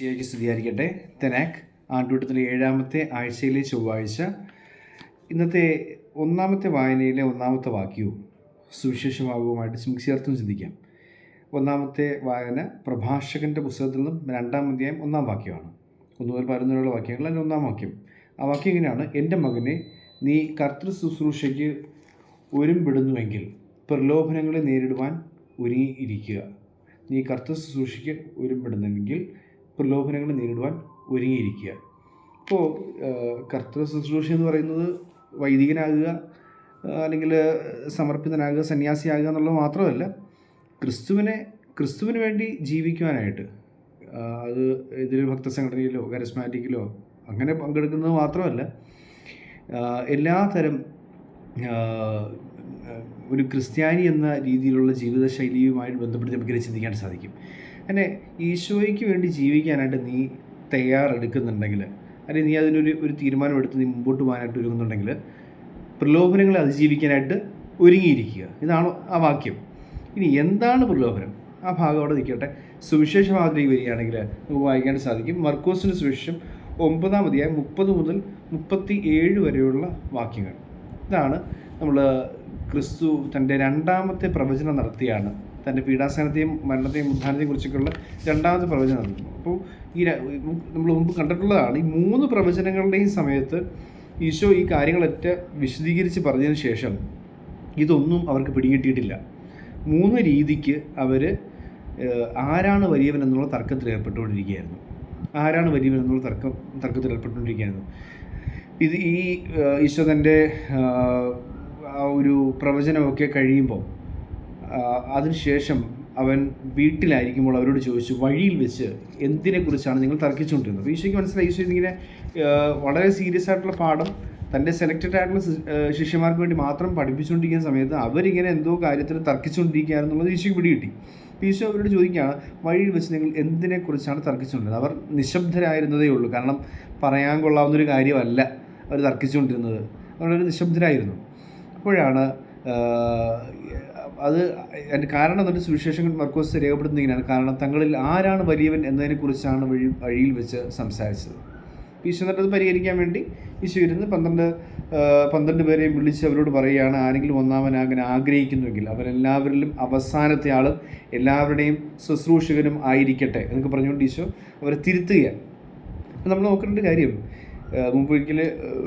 ശരിക്ക് സ്തുതിയായിരിക്കട്ടെ. തെനാക്ക് ആണ്ടുവട്ടത്തിലെ ഏഴാമത്തെ ആഴ്ചയിലെ ചൊവ്വാഴ്ച. ഇന്നത്തെ ഒന്നാമത്തെ വായനയിലെ ഒന്നാമത്തെ വാക്യവും സുവിശേഷഭാഗവുമായിട്ട് ചേർത്തും ചിന്തിക്കാം. ഒന്നാമത്തെ വായന പ്രഭാഷകന്റെ പുസ്തകത്തിൽ നിന്നും രണ്ടാം അധ്യായം ഒന്നാം വാക്യമാണ്. ഒന്ന് മുതൽ പതിനൊന്നുള്ള വാക്യങ്ങൾ അതിന്റെ ഒന്നാം വാക്യം. ആ വാക്യം ഇങ്ങനെയാണ്. എന്റെ മകനെ നീ കർത്തൃ ശുശ്രൂഷയ്ക്ക് ഒരുമ്പിടുന്നുവെങ്കിൽ പ്രലോഭനങ്ങളെ നേരിടുവാൻ ഒരുങ്ങിയിരിക്കുക. നീ കർത്തൃ ശുശ്രൂഷയ്ക്ക് ഒരുമ്പിടുന്നെങ്കിൽ പ്രലോഭനങ്ങളെ നേരിടുവാൻ ഒരുങ്ങിയിരിക്കുക. ഇപ്പോൾ കർത്തൃ ശുശ്രൂഷ എന്ന് പറയുന്നത് വൈദികനാകുക അല്ലെങ്കിൽ സമർപ്പിതനാകുക സന്യാസിയാകുക എന്നുള്ളത് മാത്രമല്ല ക്രിസ്തുവിനെ ക്രിസ്തുവിന് വേണ്ടി ജീവിക്കുവാനായിട്ട് അത് ഇതിൽ ഭക്തസംഘടനയിലോ കരസ്മാറ്റിക്കിലോ അങ്ങനെ പങ്കെടുക്കുന്നത് മാത്രമല്ല എല്ലാ എല്ലാതരം ഒരു ക്രിസ്ത്യാനി എന്ന രീതിയിലുള്ള ജീവിതശൈലിയുമായിട്ട് ബന്ധപ്പെട്ട് നമുക്ക് ചിന്തിക്കാൻ സാധിക്കും. അങ്ങനെ ഈശോയ്ക്ക് വേണ്ടി ജീവിക്കാനായിട്ട് നീ തയ്യാറെടുക്കുന്നുണ്ടെങ്കിൽ അല്ലെങ്കിൽ നീ അതിനൊരു ഒരു തീരുമാനമെടുത്ത് നീ മുമ്പോട്ട് പോകാനായിട്ട് ഒരുങ്ങുന്നുണ്ടെങ്കിൽ പ്രലോഭനങ്ങളെ അതിജീവിക്കാനായിട്ട് ഒരുങ്ങിയിരിക്കുക. ഇതാണ് ആ വാക്യം. ഇനി എന്താണ് പ്രലോഭനം? ആ ഭാഗം അവിടെ നിൽക്കട്ടെ. സുവിശേഷ ഭാഗത്തേക്ക് വരികയാണെങ്കിൽ നമുക്ക് വായിക്കാൻ സാധിക്കും. മർക്കോസിന് സുവിശേഷം ഒമ്പതാം അധ്യായം മുപ്പത് മുതൽ മുപ്പത്തി ഏഴ് വരെയുള്ള വാക്യങ്ങൾ. ഇതാണ് നമ്മൾ ക്രിസ്തു തന്റെ രണ്ടാമത്തെ പ്രവചനം നടത്തിയാണ് തന്റെ പീഡാസനത്തെയും മരണത്തെയും ഉദ്ധാനത്തെയും കുറിച്ചൊക്കെയുള്ള രണ്ടാമത് പ്രവചനം നടത്തുന്നു അപ്പോൾ ഈ നമ്മൾ മുമ്പ് കണ്ടിട്ടുള്ളതാണ് ഈ മൂന്ന് പ്രവചനങ്ങളുടെയും സമയത്ത് ഈശോ ഈ കാര്യങ്ങളൊക്കെ വിശദീകരിച്ച് പറഞ്ഞതിന് ശേഷം ഇതൊന്നും അവർക്ക് പിടികിട്ടിയിട്ടില്ല. മൂന്ന് രീതിക്ക് അവർ ആരാണ് വലിയവൻ എന്നുള്ള തർക്കത്തിൽ ഏർപ്പെട്ടുകൊണ്ടിരിക്കുകയായിരുന്നു. ആരാണ് വലിയവൻ എന്നുള്ള തർക്കം തർക്കത്തിൽ ഏർപ്പെട്ടുകൊണ്ടിരിക്കുകയായിരുന്നു. ഇത് ഈ ഈശോ തന്റെ ആ, ഒരു പ്രവചനമൊക്കെ കഴിയുമ്പോൾ അതിനുശേഷം അവൻ വീട്ടിലായിരിക്കുമ്പോൾ അവരോട് ചോദിച്ചു വഴിയിൽ വെച്ച് എന്തിനെക്കുറിച്ചാണ് നിങ്ങൾ തർക്കിച്ചുകൊണ്ടിരുന്നത്? ഈശോയ്ക്ക് മനസ്സിലായി. ഈശോ ഇതിങ്ങനെ വളരെ സീരിയസ് ആയിട്ടുള്ള പാഠം തന്റെ സെലക്റ്റഡ് ആയിട്ടുള്ള ശിഷ്യന്മാർക്ക് വേണ്ടി മാത്രം പഠിപ്പിച്ചുകൊണ്ടിരിക്കുന്ന സമയത്ത് അവരിങ്ങനെ എന്തോ കാര്യത്തിൽ തർക്കിച്ചുകൊണ്ടിരിക്കുകയാണെന്നുള്ളത് ഈശോയ്ക്ക് പിടികിട്ടി. ഈശോ അവരോട് ചോദിക്കുകയാണ് വഴിയിൽ വെച്ച് നിങ്ങൾ എന്തിനെക്കുറിച്ചാണ് തർക്കിച്ചുകൊണ്ടിരുന്നത്? അവർ നിശബ്ദരായിരുന്നതേ ഉള്ളൂ. കാരണം പറയാൻ കൊള്ളാവുന്നൊരു കാര്യമല്ല അവർ തർക്കിച്ചുകൊണ്ടിരുന്നത്. അവരൊരു നിശബ്ദരായിരുന്നു. അപ്പോഴാണ് അത് അതിന്റെ കാരണം എന്നിട്ട് സുവിശേഷങ്ങൾ മർക്കോസ് രേഖപ്പെടുത്തുന്നതിനാണ് ഇങ്ങനെയാണ്. കാരണം തങ്ങളിൽ ആരാണ് വലിയവൻ എന്നതിനെക്കുറിച്ചാണ് വഴി വഴിയിൽ വെച്ച് സംസാരിച്ചത്. ഈശോ എന്നിട്ട് അത് പരിഹരിക്കാൻ വേണ്ടി ഈശോ ഇരുന്ന് പന്ത്രണ്ട് പന്ത്രണ്ട് പേരെയും വിളിച്ച് അവരോട് പറയുകയാണ് ആരെങ്കിലും ഒന്നാമനാകാൻ ആഗ്രഹിക്കുന്നുവെങ്കിൽ അവരെല്ലാവരിലും അവസാനത്തെ ആളും എല്ലാവരുടെയും ശുശ്രൂഷകനും ആയിരിക്കട്ടെ. എന്നൊക്കെ പറഞ്ഞുകൊണ്ട് ഈശോ അവരെ തിരുത്തുകയാണ്. അപ്പം നമ്മൾ നോക്കേണ്ട കാര്യം മുമ്പ് ഒരിക്കൽ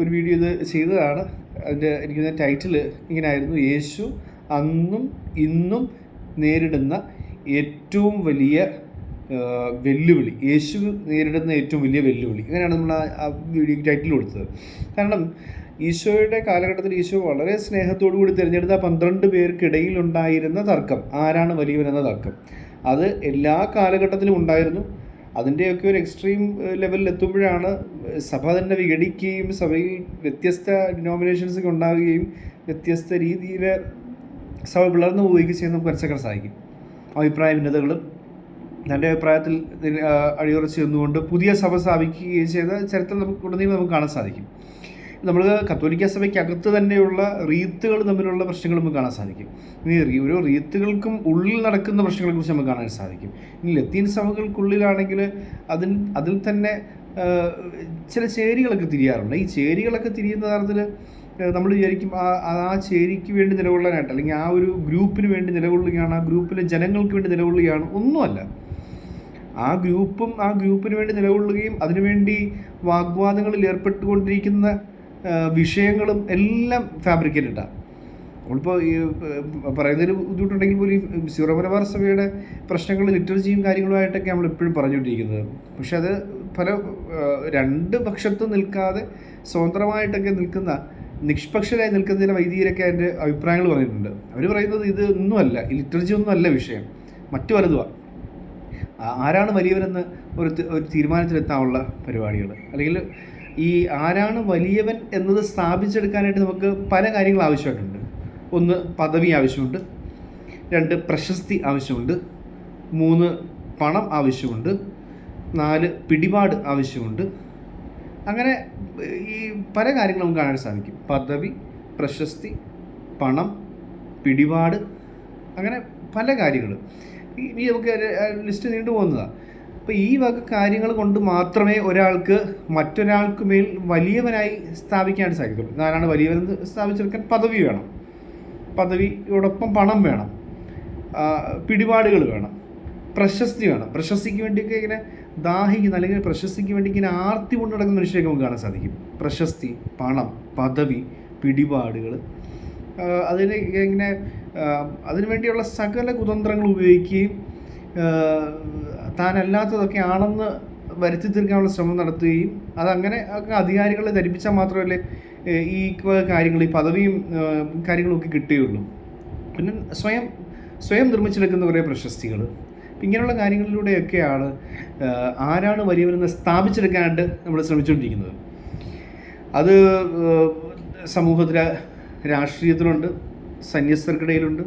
ഒരു വീഡിയോ ഇത് ചെയ്തതാണ്. അതിന്റെ എനിക്ക് ടൈറ്റിൽ ഇങ്ങനെ ആയിരുന്നു യേശു അന്നും ഇന്നും നേരിടുന്ന ഏറ്റവും വലിയ വെല്ലുവിളി. യേശു നേരിടുന്ന ഏറ്റവും വലിയ വെല്ലുവിളി. അങ്ങനെയാണ് നമ്മൾ ആ- വീഡിയോ ടൈറ്റിൽ കൊടുത്തത്. കാരണം ഈശോയുടെ കാലഘട്ടത്തിൽ ഈശോ വളരെ സ്നേഹത്തോടു കൂടി തിരഞ്ഞെടുത്ത പന്ത്രണ്ട് പേർക്കിടയിലുണ്ടായിരുന്ന തർക്കം. ആരാണ് വലിയവനെന്ന തർക്കം? അത് എല്ലാ കാലഘട്ടത്തിലും ഉണ്ടായിരുന്നു. അതിന്റെയൊക്കെ ഒരു എക്സ്ട്രീം ലെവലിൽ എത്തുമ്പോഴാണ് സഭ തന്നെ വിഘടിക്കുകയും സഭയിൽ വ്യത്യസ്ത ഡിനോമിനേഷൻസൊക്കെ ഉണ്ടാവുകയും വ്യത്യസ്ത രീതിയിൽ സഭ പിളർന്നു പോവുകയും ചെയ്യുന്ന നമുക്ക് മനസ്സിലാക്കാൻ സാധിക്കും അഭിപ്രായ ഭിന്നതകളും തന്റെ അഭിപ്രായത്തിൽ അടിയുറച്ച് നിന്നുകൊണ്ട് പുതിയ സഭ സ്ഥാപിക്കുകയും ചെയ്ത ചരിത്രം നമുക്ക് ഉടനീളം നമുക്ക് കാണാൻ സാധിക്കും. നമ്മൾ കത്തോലിക്ക സഭയ്ക്കകത്ത് തന്നെയുള്ള റീത്തുകൾ തമ്മിലുള്ള പ്രശ്നങ്ങൾ നമുക്ക് കാണാൻ സാധിക്കും. ഇനി ഓരോ റീത്തുകൾക്കും ഉള്ളിൽ നടക്കുന്ന പ്രശ്നങ്ങളെ കുറിച്ച് നമുക്ക് കാണാൻ സാധിക്കും. ഇനി ലത്തീൻ സഭകൾക്കുള്ളിലാണെങ്കിൽ അതിൽ അതിൽ തന്നെ ചില ചേരികളൊക്കെ തിരിയാറുണ്ട്. ഈ ചേരികളൊക്കെ തിരിയുന്ന തരത്തിൽ നമ്മൾ വിചാരിക്കും ആ ആ ചേരിക്ക് വേണ്ടി നിലകൊള്ളാനായിട്ട് അല്ലെങ്കിൽ ആ ഒരു ഗ്രൂപ്പിന് വേണ്ടി നിലകൊള്ളുകയാണ് ആ ഗ്രൂപ്പിലെ ജനങ്ങൾക്ക് വേണ്ടി നിലകൊള്ളുകയാണ് ഒന്നുമല്ല. ആ ഗ്രൂപ്പും ആ ഗ്രൂപ്പിന് വേണ്ടി നിലകൊള്ളുകയും അതിനുവേണ്ടി വാഗ്വാദങ്ങളിൽ ഏർപ്പെട്ടുകൊണ്ടിരിക്കുന്ന വിഷയങ്ങളും എല്ലാം ഫാബ്രിക്കേറ്റഡാണ് നമ്മളിപ്പോൾ ഈ പറയുന്നതിന് ബുദ്ധിമുട്ടുണ്ടെങ്കിൽ പോലും ഈ സീറോമലബാർ സഭയുടെ പ്രശ്നങ്ങൾ ലിറ്റർജിയും കാര്യങ്ങളുമായിട്ടൊക്കെ നമ്മൾ എപ്പോഴും പറഞ്ഞുകൊണ്ടിരിക്കുന്നത്. പക്ഷെ അത് പല രണ്ട് പക്ഷത്തും നിൽക്കാതെ സ്വതന്ത്രമായിട്ടൊക്കെ നിൽക്കുന്ന നിഷ്പക്ഷരായി നിൽക്കുന്ന ചില വൈദികരൊക്കെ അതിന്റെ അഭിപ്രായങ്ങൾ പറഞ്ഞിട്ടുണ്ട്. അവർ പറയുന്നത് ഇത് ഒന്നുമല്ല ഈ ഒന്നുമല്ല വിഷയം. മറ്റു പലതുമാണ് ആരാണ് വലിയവനെന്ന് ഒരു ഒരു തീരുമാനത്തിലെത്താനുള്ള പരിപാടികൾ അല്ലെങ്കിൽ ഈ ആരാണ് വലിയവൻ എന്നത് സ്ഥാപിച്ചെടുക്കാനായിട്ട് നമുക്ക് പല കാര്യങ്ങൾ ആവശ്യമായിട്ടുണ്ട്. ഒന്ന് പദവി ആവശ്യമുണ്ട്. രണ്ട് പ്രശസ്തി ആവശ്യമുണ്ട്. മൂന്ന് പണം ആവശ്യമുണ്ട്. നാല് പിടിപാട് ആവശ്യമുണ്ട്. അങ്ങനെ ഈ പല കാര്യങ്ങളും നമുക്ക് കാണാൻ സാധിക്കും. പദവി പ്രശസ്തി പണം പിടിപാട് അങ്ങനെ പല കാര്യങ്ങൾ. ഈ നമുക്ക് ലിസ്റ്റ് നീണ്ടു പോകുന്നതാണ് അപ്പോൾ ഈ വക കാര്യങ്ങൾ കൊണ്ട് മാത്രമേ ഒരാൾക്ക് മറ്റൊരാൾക്ക് മേൽ വലിയവനായി സ്ഥാപിക്കാൻ സാധിക്കുള്ളൂ ആരാണ് വലിയവനെന്ന് സ്ഥാപിച്ചെടുക്കാൻ പദവി വേണം. പദവിയോടൊപ്പം പണം വേണം. പിടിപാടുകൾ വേണം. പ്രശസ്തി വേണം. പ്രശസ്തിക്ക് വേണ്ടിയൊക്കെ ഇങ്ങനെ ദാഹിക്കുന്ന അല്ലെങ്കിൽ പ്രശസ്തിക്ക് വേണ്ടി ഇങ്ങനെ ആർത്തി കൊണ്ട് നടക്കുന്ന മനുഷ്യരെയൊക്കെ നമുക്ക് കാണാൻ സാധിക്കും. പ്രശസ്തി പണം പദവി പിടിപാടുകൾ അതിന് ഇങ്ങനെ അതിനു വേണ്ടിയുള്ള സകല കുതന്ത്രങ്ങൾ ഉപയോഗിക്കുകയും താനല്ലാത്തതൊക്കെ ആണെന്ന് വരുത്തി തീർക്കാനുള്ള ശ്രമം നടത്തുകയും അതങ്ങനെ ഒക്കെ അധികാരികളെ ധരിപ്പിച്ചാൽ മാത്രമല്ലേ ഈ കാര്യങ്ങൾ ഈ പദവിയും കാര്യങ്ങളൊക്കെ കിട്ടുകയുള്ളൂ. പിന്നെ സ്വയം സ്വയം നിർമ്മിച്ചെടുക്കുന്ന കുറേ പ്രശസ്തികൾ ഇങ്ങനെയുള്ള കാര്യങ്ങളിലൂടെയൊക്കെയാണ് ആരാണ് വലിയവരെന്ന് സ്ഥാപിച്ചെടുക്കാനായിട്ട് നമ്മൾ ശ്രമിച്ചുകൊണ്ടിരിക്കുന്നത്. അത് സമൂഹത്തിൽ രാഷ്ട്രീയത്തിലുണ്ട് സന്യസ്തർക്കിടയിലുണ്ട്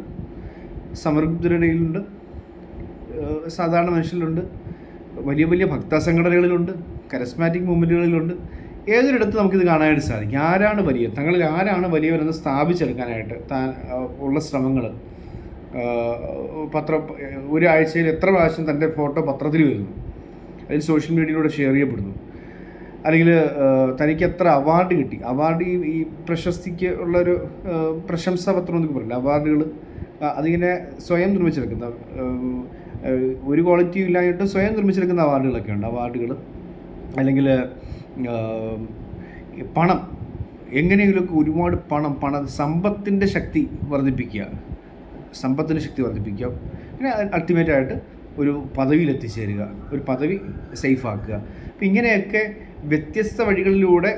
ഏഹ്, സാധാരണ മനുഷ്യരിലുണ്ട് വലിയ വലിയ ഭക്ത സംഘടനകളിലുണ്ട് കരസ്മാറ്റിക് മൂവ്മെന്റുകളിലുണ്ട് ഏതൊരിടത്ത് നമുക്കിത് കാണാനായിട്ട് സാധിക്കും. ആരാണ് വലിയ തങ്ങളിൽ ആരാണ് വലിയവരെന്ന് സ്ഥാപിച്ചെടുക്കാനായിട്ട് താൻ ഉള്ള ശ്രമങ്ങൾ? പത്ര ഒരാഴ്ചയിൽ എത്ര പ്രാവശ്യം തന്റെ ഫോട്ടോ പത്രത്തിൽ വരുന്നു? അതിൽ സോഷ്യൽ മീഡിയയിലൂടെ ഷെയർ ചെയ്യപ്പെടുന്നു. അല്ലെങ്കിൽ തനിക്ക് എത്ര അവാർഡ് കിട്ടി? അവാർഡ് ഈ പ്രശസ്തിക്ക് ഉള്ളൊരു ഏഹ്, പ്രശംസാ പത്രം എന്നൊക്കെ പറയില്ല? അവാർഡുകൾ അതിങ്ങനെ സ്വയം നിർമ്മിച്ചെടുക്കുന്ന ഒരു ക്വാളിറ്റിയും ഇല്ലായിട്ട് സ്വയം നിർമ്മിച്ചെടുക്കുന്ന അവാർഡുകളൊക്കെ ഉണ്ട്. അവാർഡുകൾ അല്ലെങ്കിൽ പണം. എങ്ങനെയെങ്കിലുമൊക്കെ ഒരുപാട് പണം പണം സമ്പത്തിന്റെ ശക്തി വർദ്ധിപ്പിക്കുക. സമ്പത്തിന്റെ ശക്തി വർദ്ധിപ്പിക്കുക. പിന്നെ അൾട്ടിമേറ്റായിട്ട് ഒരു പദവിയിൽ എത്തിച്ചേരുക ഒരു പദവി സേഫാക്കുക അപ്പം ഇങ്ങനെയൊക്കെ വ്യത്യസ്ത വഴികളിലൂടെ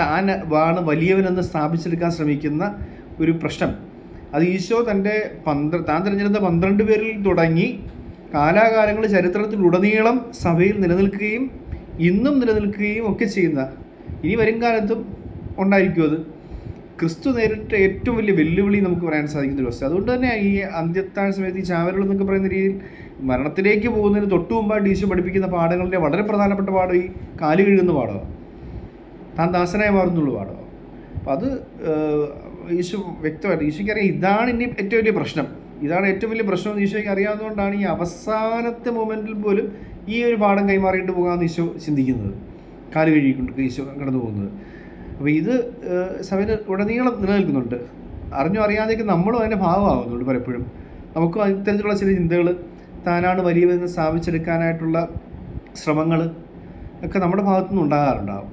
താൻ ആണ് വലിയവനെന്ന് സ്ഥാപിച്ചെടുക്കാൻ ശ്രമിക്കുന്ന ഒരു പ്രശ്നം. അത് ഈശോ തന്റെ പന്ത്ര താൻ തിരഞ്ഞെടുത്ത പന്ത്രണ്ട് പേരിൽ തുടങ്ങി കാലാകാലങ്ങൾ ചരിത്രത്തിലുടനീളം സഭയിൽ നിലനിൽക്കുകയും ഇന്നും നിലനിൽക്കുകയും ഒക്കെ ചെയ്യുന്ന ഇനി വരും കാലത്തും ഉണ്ടായിരിക്കും അത്. ക്രിസ്തു നേരിട്ട ഏറ്റവും വലിയ വെല്ലുവിളി നമുക്ക് പറയാൻ സാധിക്കുന്ന ഒരു അവസ്ഥ അതുകൊണ്ട് തന്നെ ഈ അന്ത്യത്താഴ സമയത്ത് ഈ ചാവരുകൾ എന്നൊക്കെ പറയുന്ന രീതിയിൽ മരണത്തിലേക്ക് പോകുന്നതിന് തൊട്ടു മുമ്പായിട്ട് ഈശോ പഠിപ്പിക്കുന്ന പാഠങ്ങളുടെ വളരെ പ്രധാനപ്പെട്ട പാഠം ഈ കാൽ കഴുകുന്ന പാഠമാണ് താൻ ദാസനായി മാറുന്നുള്ള പാഠമാണ് അപ്പം അത് ഈശു വ്യക്തമായിട്ട് ഈശോയ്ക്ക് അറിയാം ഇതാണ് ഇനി ഏറ്റവും വലിയ പ്രശ്നം. ഇതാണ് ഏറ്റവും വലിയ പ്രശ്നം എന്ന് ഈശോയ്ക്ക് അറിയാവുന്നതുകൊണ്ടാണ് ഈ അവസാനത്തെ മൊമെന്റിൽ പോലും ഈ ഒരു പാഠം കൈമാറിയിട്ട് പോകാമെന്ന് ഈശോ ചിന്തിക്കുന്നത്. കാൽ കഴുകിക്കൊണ്ട് ഈശോ കടന്നു പോകുന്നത് അപ്പോൾ ഇത് സഭയിൽ ഉടനീളം നിലനിൽക്കുന്നുണ്ട്. അറിഞ്ഞോ അറിയാതെയൊക്കെ നമ്മളും അതിന്റെ ഭാഗമാകുന്നുണ്ട് പലപ്പോഴും. നമുക്കും ഇത്തരത്തിലുള്ള ചില ചിന്തകൾ താനാണ് വലിയവെന്ന് സ്ഥാപിച്ചെടുക്കാനായിട്ടുള്ള ശ്രമങ്ങൾ ഒക്കെ നമ്മുടെ ഭാഗത്തു നിന്ന് ഉണ്ടാകാറുണ്ടാവും.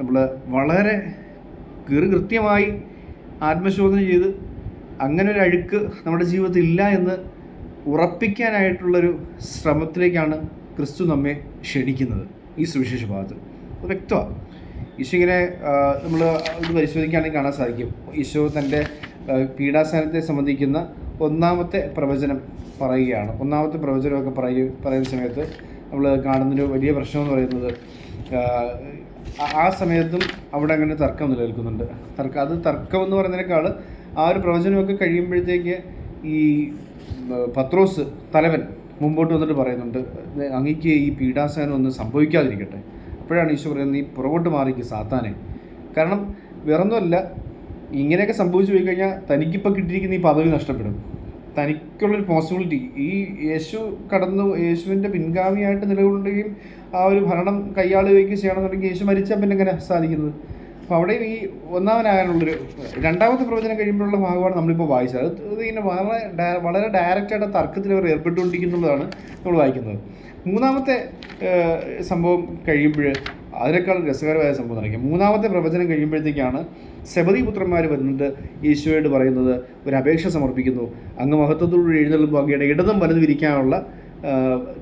നമ്മൾ വളരെ കൃത്യമായി ആത്മശോധന ചെയ്ത് അങ്ങനെ ഒരു അഴുക്ക് നമ്മുടെ ജീവിതത്തിൽ ഇല്ല എന്ന് ഉറപ്പിക്കാനായിട്ടുള്ളൊരു ശ്രമത്തിലേക്കാണ് ക്രിസ്തു നമ്മെ ക്ഷണിക്കുന്നത് ഈ സുവിശേഷ ഭാഗത്ത്. വ്യക്തമാണ്. ഈശോ ഇങ്ങനെ നമ്മൾ ഇത് പരിശോധിക്കുകയാണെങ്കിൽ കാണാൻ സാധിക്കും. ഈശോ തന്റെ പീഡാസനത്തെ സംബന്ധിക്കുന്ന ഒന്നാമത്തെ പ്രവചനം പറയുകയാണ്. ഒന്നാമത്തെ പ്രവചനമൊക്കെ പറയ പറയുന്ന സമയത്ത് നമ്മൾ കാണുന്നൊരു വലിയ പ്രശ്നം എന്ന് പറയുന്നത് ആ സമയത്തും അവിടെ അങ്ങനെ തർക്കം നിലനിൽക്കുന്നുണ്ട്. തർക്കം അത് തർക്കം എന്ന് പറയുന്നതിനേക്കാൾ ആ ഒരു പ്രവചനമൊക്കെ കഴിയുമ്പോഴത്തേക്ക് ഈ പത്രോസ് തലവൻ മുമ്പോട്ട് വന്നിട്ട് പറയുന്നുണ്ട് അങ്ങക്ക് ഈ പീഡാസനം ഒന്നും സംഭവിക്കാതിരിക്കട്ടെ. അപ്പോഴാണ് ഈശോ പറയുന്നത് നീ പുറകോട്ട് മാറിക്ക് സാത്താനെ. കാരണം വേറൊന്നുമല്ല ഇങ്ങനെയൊക്കെ സംഭവിച്ചു പോയി കഴിഞ്ഞാൽ തനിക്കിപ്പോൾ കിട്ടിയിരിക്കുന്ന ഈ പദവി നഷ്ടപ്പെടും. തനിക്കുള്ളൊരു പോസിബിലിറ്റി ഈ യേശു കടന്നു യേശുവിന്റെ പിൻഗാമിയായിട്ട് നിലകൊള്ളുകയും ആ ഒരു ഭരണം കൈയാളുകയൊക്കെ ചെയ്യണമെന്നുണ്ടെങ്കിൽ യേശു മരിച്ചാൽ പിന്നെ എങ്ങനെ സാധിക്കുന്നത്? അപ്പോൾ അവിടെ ഈ ഒന്നാമനാകാനുള്ളൊരു രണ്ടാമത്തെ പ്രവചനം കഴിയുമ്പോഴുള്ള ഭാഗമാണ് നമ്മളിപ്പോൾ വായിച്ചത്. അത് ഇങ്ങനെ വളരെ വളരെ ഡയറക്റ്റായിട്ട് തർക്കത്തിൽ അവർ ഏർപ്പെട്ടുകൊണ്ടിരിക്കുന്നുള്ളതാണ് നമ്മൾ വായിക്കുന്നത്. മൂന്നാമത്തെ സംഭവം കഴിയുമ്പോൾ അതിനേക്കാൾ രസകരമായ സംഭവം നടക്കും മൂന്നാമത്തെ പ്രവചനം കഴിയുമ്പോഴത്തേക്കാണ് സെബതി പുത്രന്മാർ വന്നിട്ട് ഈശോയോട് പറയുന്നത് ഒരു അപേക്ഷ സമർപ്പിക്കുന്നു. അങ്ങ് മഹത്വത്തോടുകൂടി എഴുന്നള്ളുമ്പോൾ അങ്ങയുടെ ഇടതും വലതും ഇരിക്കാനുള്ള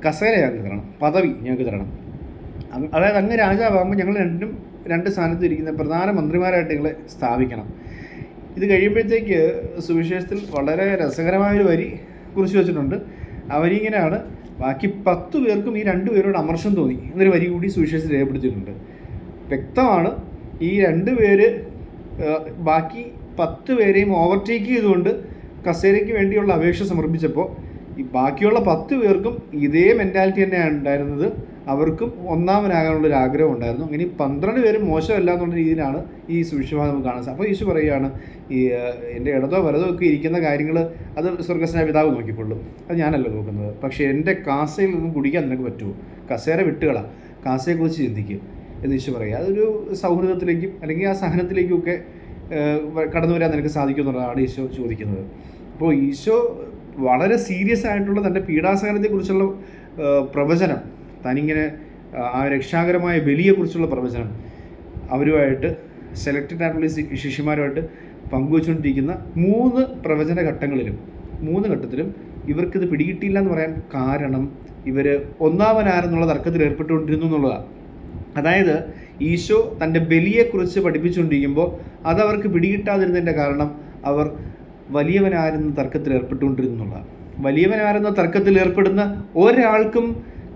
കസേര ഞങ്ങൾക്ക് തരണം. പദവി ഞങ്ങൾക്ക് തരണം. അതായത് അങ്ങ് രാജാവാകുമ്പോൾ ഞങ്ങൾ രണ്ടും രണ്ട് സ്ഥാനത്ത് ഇരിക്കുന്ന പ്രധാനമന്ത്രിമാരായിട്ട് ഞങ്ങളെ സ്ഥാപിക്കണം. ഇത് കഴിയുമ്പോഴത്തേക്ക് സുവിശേഷത്തിൽ വളരെ രസകരമായൊരു വരി കുറിച്ച് വെച്ചിട്ടുണ്ട്. അവരിങ്ങനെയാണ് ബാക്കി പത്ത് പേർക്കും ഈ രണ്ട് പേരോട് അമർഷം തോന്നി. എന്നൊരു വരി കൂടി സുവിശേഷത്തിൽ രേഖപ്പെടുത്തിയിട്ടുണ്ട്. വ്യക്തമാണ് ഈ രണ്ട് പേര് ബാക്കി പത്ത് പേരെയും ഓവർടേക്ക് ചെയ്തുകൊണ്ട് കസേരയ്ക്ക് വേണ്ടിയുള്ള അപേക്ഷ സമർപ്പിച്ചപ്പോൾ ഈ ബാക്കിയുള്ള പത്ത് പേർക്കും ഇതേ മെന്റാലിറ്റി തന്നെയാണ് ഉണ്ടായിരുന്നത്. അവർക്കും ഒന്നാമനാകാനുള്ള ഒരു ആഗ്രഹം ഉണ്ടായിരുന്നു. അങ്ങനെ ഈ പന്ത്രണ്ട് പേരും മോശമല്ല എന്നുള്ള രീതിയിലാണ് ഈ സുവിശേഷം നമുക്ക് കാണാൻ അപ്പോൾ ഈശോ പറയുകയാണ് ഈ എന്റെ ഇടതോ വലതോ ഒക്കെ ഇരിക്കുന്ന കാര്യങ്ങൾ അത് സ്വർഗസ്നായ പിതാവ് നോക്കിക്കൊള്ളും. അത് ഞാനല്ല നോക്കുന്നത്. പക്ഷേ എന്റെ കാസയിൽ നിന്നും കുടിക്കാൻ നിനക്ക് പറ്റുമോ? കസേര വിട്ടുകളാ. കാസയെക്കുറിച്ച് ചിന്തിക്കും. എന്ന് ഈശോ പറയുക. അതൊരു സൗഹൃദത്തിലേക്കും അല്ലെങ്കിൽ ആ സഹനത്തിലേക്കും ഒക്കെ കടന്നു വരാൻ നിനക്ക് സാധിക്കും എന്നുള്ളതാണ് ഈശോ ചോദിക്കുന്നത്. അപ്പോൾ ഈശോ വളരെ സീരിയസ് ആയിട്ടുള്ള തന്റെ പീഡാസഹനത്തെക്കുറിച്ചുള്ള പ്രവചനം തനിങ്ങനെ ആ രക്ഷാകരമായ ബലിയെക്കുറിച്ചുള്ള പ്രവചനം അവരുമായിട്ട് സെലക്റ്റഡ് ആയിട്ടുള്ള ശിഷ്യന്മാരുമായിട്ട് പങ്കുവച്ചുകൊണ്ടിരിക്കുന്ന മൂന്ന് പ്രവചന ഘട്ടങ്ങളിലും മൂന്ന് ഘട്ടത്തിലും ഇവർക്കിത് പിടികിട്ടിയില്ല എന്ന് പറയാൻ കാരണം ഇവർ ഒന്നാമനാരെന്നുള്ള തർക്കത്തിൽ ഏർപ്പെട്ടുകൊണ്ടിരുന്നു എന്നുള്ളതാണ്. അതായത് ഈശോ തന്റെ ബലിയെക്കുറിച്ച് പഠിപ്പിച്ചുകൊണ്ടിരിക്കുമ്പോൾ അതവർക്ക് പിടികിട്ടാതിരുന്നതിന്റെ കാരണം അവർ വലിയവനാരെന്ന തർക്കത്തിൽ ഏർപ്പെട്ടുകൊണ്ടിരുന്നു എന്നുള്ളതാണ്. വലിയവനാരെന്ന തർക്കത്തിൽ ഏർപ്പെടുന്ന ഒരാൾക്കും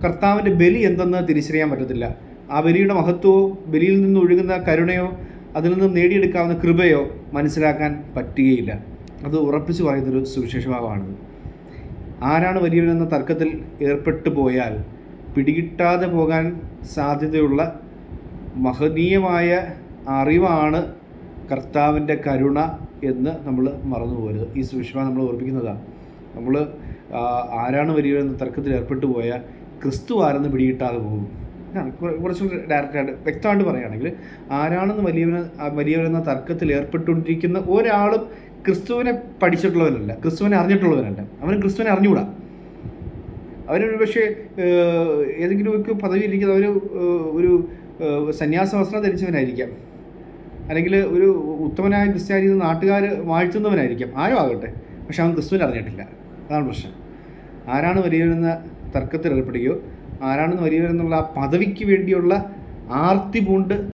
കർത്താവിന്റെ ബലി എന്തെന്ന് തിരിച്ചറിയാൻ പറ്റത്തില്ല. ആ ബലിയുടെ മഹത്വമോ ബലിയിൽ നിന്ന് ഒഴുകുന്ന കരുണയോ അതിൽ നിന്നും നേടിയെടുക്കാവുന്ന കൃപയോ മനസ്സിലാക്കാൻ പറ്റുകയില്ല. അത് ഉറപ്പിച്ച് പറയുന്നൊരു സുവിശേഷഭാവമാണിത് ആരാണ് വലിയവനെന്ന തർക്കത്തിൽ ഏർപ്പെട്ടു പോയാൽ പിടികിട്ടാതെ പോകാൻ സാധ്യതയുള്ള മഹനീയമായ അറിവാണ് കർത്താവിന്റെ കരുണ എന്ന് നമ്മൾ മറന്നുപോകരുത് ഈ സുവിശേഷ നമ്മൾ ഓർപ്പിക്കുന്നതാണ്. നമ്മൾ ആരാണ് വലിയവനെന്ന തർക്കത്തിൽ ഏർപ്പെട്ടു പോയാൽ ക്രിസ്തു ആരെന്ന് പിടികിട്ടാതെ പോകും. ഇതാണ്. കുറ- കുറച്ചുകൂടി ഡയറക്റ്റായിട്ട് വ്യക്തമായിട്ട് പറയുകയാണെങ്കിൽ ആരാണെന്ന് വലിയവന് വലിയവരെന്ന തർക്കത്തിൽ ഏർപ്പെട്ടുകൊണ്ടിരിക്കുന്ന ഒരാളും ക്രിസ്തുവിനെ പഠിച്ചിട്ടുള്ളവനല്ല. ക്രിസ്തുവിനെ അറിഞ്ഞിട്ടുള്ളവനല്ല. അവന് ക്രിസ്തുവിനെ അറിഞ്ഞുകൂടാ. അവരൊരു പക്ഷേ ഏതെങ്കിലും ഒരു പദവി ഇരിക്കുന്ന ഒരു ഒരു സന്യാസ വസ്ത്രം ധരിച്ചവനായിരിക്കാം. അല്ലെങ്കിൽ ഒരു ഉത്തമനായ ക്രിസ്ത്യാനി നാട്ടുകാർ വാഴ്ത്തുന്നവനായിരിക്കാം. ആരും ആകട്ടെ. പക്ഷെ അവൻ ക്രിസ്തുവിനെ അറിഞ്ഞിട്ടില്ല. അതാണ് പ്രശ്നം. ആരാണ് വലിയവനെന്ന തർക്കത്തിൽ ഏർപ്പെടുകയോ ആരാണെന്ന് എന്നുള്ള ആ പദവിക്ക് വേണ്ടിയുള്ള ആർത്തി പൂണ്ട്